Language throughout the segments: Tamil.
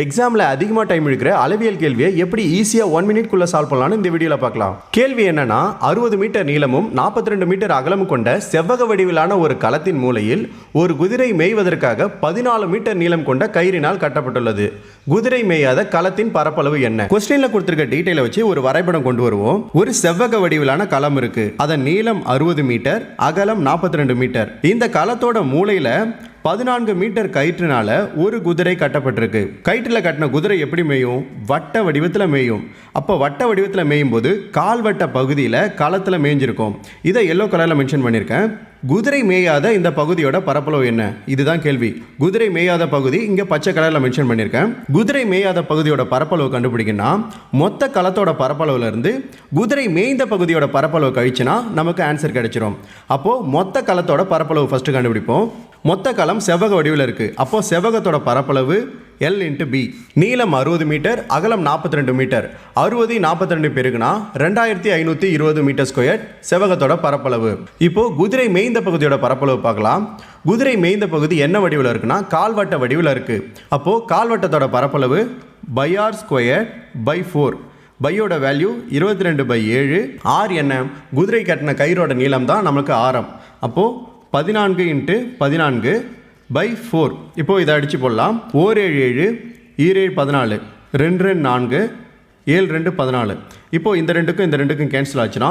எக்ஸாமில் அதிகமாக டைம் இருக்கிற அளவியல் கேள்வியை எப்படி ஈஸியாக ஒன் மினிட்குள்ளே சால்வ் பண்ணலாம்னு இந்த வீடியோவில் பார்க்கலாம். கேள்வி என்னன்னா அறுபது மீட்டர் நீளமும் 42 மீட்டர் அகலமும் கொண்ட செவ்வக வடிவிலான ஒரு களத்தின் மூலையில் ஒரு குதிரை மேய்வதற்காக பதினாலு மீட்டர் நீளம் கொண்ட கயிறினால் கட்டப்பட்டுள்ளது. குதிரை மேயாத களத்தின் பரப்பளவு என்ன? கொஸ்டின்ல கொடுத்துருக்க டீட்டெயிலை வச்சு ஒரு வரைபடம் கொண்டு வருவோம். ஒரு செவ்வக வடிவிலான களம் இருக்கு. அதன் நீளம் அறுபது மீட்டர் அகலம் 42 மீட்டர் இந்த களத்தோட மூலையில பதினான்கு மீட்டர் கயிற்றுனால ஒரு குதிரை கட்டப்பட்டிருக்கு. கயிற்றில் கட்டின குதிரை எப்படி மேயும்? வட்ட வடிவத்தில் மேயும். அப்போ வட்ட வடிவத்தில் மேயும் போது கால்வட்ட பகுதியில் களத்தில் மேய்ஞ்சிருக்கும் இதை எல்லோ கலரில் மென்ஷன் பண்ணியிருக்கேன் குதிரை மேயாத இந்த பகுதியோட பரப்பளவு என்ன? இதுதான் கேள்வி. குதிரை மேயாத பகுதி இங்கே பச்சை கலரில் மென்ஷன் பண்ணியிருக்கேன் குதிரை மேயாத பகுதியோட பரப்பளவு கண்டுபிடிக்கணும்னா மொத்த களத்தோட பரப்பளவுல இருந்து குதிரை மேய்ந்த பகுதியோட பரப்பளவு கழிச்சுனா நமக்கு ஆன்சர் கிடைச்சிரும். அப்போது மொத்த களத்தோட பரப்பளவு ஃபஸ்ட்டு கண்டுபிடிப்போம். மொத்த களம் செவ்வக வடிவில் இருக்குது அப்போது செவ்வகத்தோட பரப்பளவு எல் இன்ட்டு பி நீளம் அறுபது மீட்டர் அகலம் 42 ரெண்டு மீட்டர். அறுபது நாற்பத்தி ரெண்டு பேருக்குன்னா ரெண்டாயிரத்தி ஐநூற்றி இருபது மீட்டர் ஸ்கொயர் செவ்வகத்தோட பரப்பளவு. இப்போது குதிரை மேய்ந்த பகுதியோட பரப்பளவு பார்க்கலாம். குதிரை மேய்ந்த பகுதி என்ன வடிவில் இருக்குன்னா கால்வட்ட வடிவில் இருக்குது அப்போது கால்வட்டத்தோட பரப்பளவு pi r square by four பையோட வேல்யூ இருபத்தி ரெண்டு பை ஏழு. ஆர் என்ன? குதிரை கட்டின கயிறோட நீளம் தான் நமக்கு ஆரம். அப்போது பதினான்கு இன்ட்டு பதினான்கு பை ஃபோர். இப்போது இதை அடித்து போடலாம். ஓர் ஏழு ஏழு ஈரேழு பதினாலு ரெண்டு ரெண்டு நான்கு ஏழு ரெண்டு பதினாலு. இப்போது இந்த ரெண்டுக்கும் இந்த ரெண்டுக்கும் கேன்சல் ஆச்சுன்னா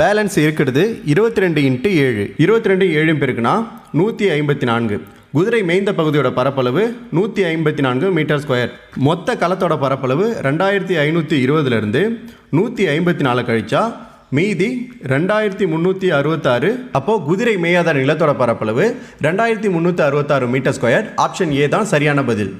பேலன்ஸ் இருக்கிறது இருபத்தி ரெண்டு இன்ட்டு ஏழு. இருபத்தி ரெண்டு ஏழும் பெருக்குனா நூற்றி ஐம்பத்தி நான்கு. குதிரை மேய்ந்த பகுதியோட பரப்பளவு நூற்றி ஐம்பத்தி நான்கு மீட்டர் ஸ்கொயர் மொத்த களத்தோட பரப்பளவு ரெண்டாயிரத்தி ஐநூற்றி இருபதுலேருந்து நூற்றி ஐம்பத்தி நாலு கழிச்சா மீதி ரெண்டாயிரத்தி முந்நூற்றி அறுபத்தாறு அப்போது குதிரை மேயாத நிலத்தோட பரப்பளவு ரெண்டாயிரத்தி முந்நூற்றி அறுபத்தாறு மீட்டர் ஸ்கொயர். ஆப்ஷன் ஏ தான் சரியான பதில்.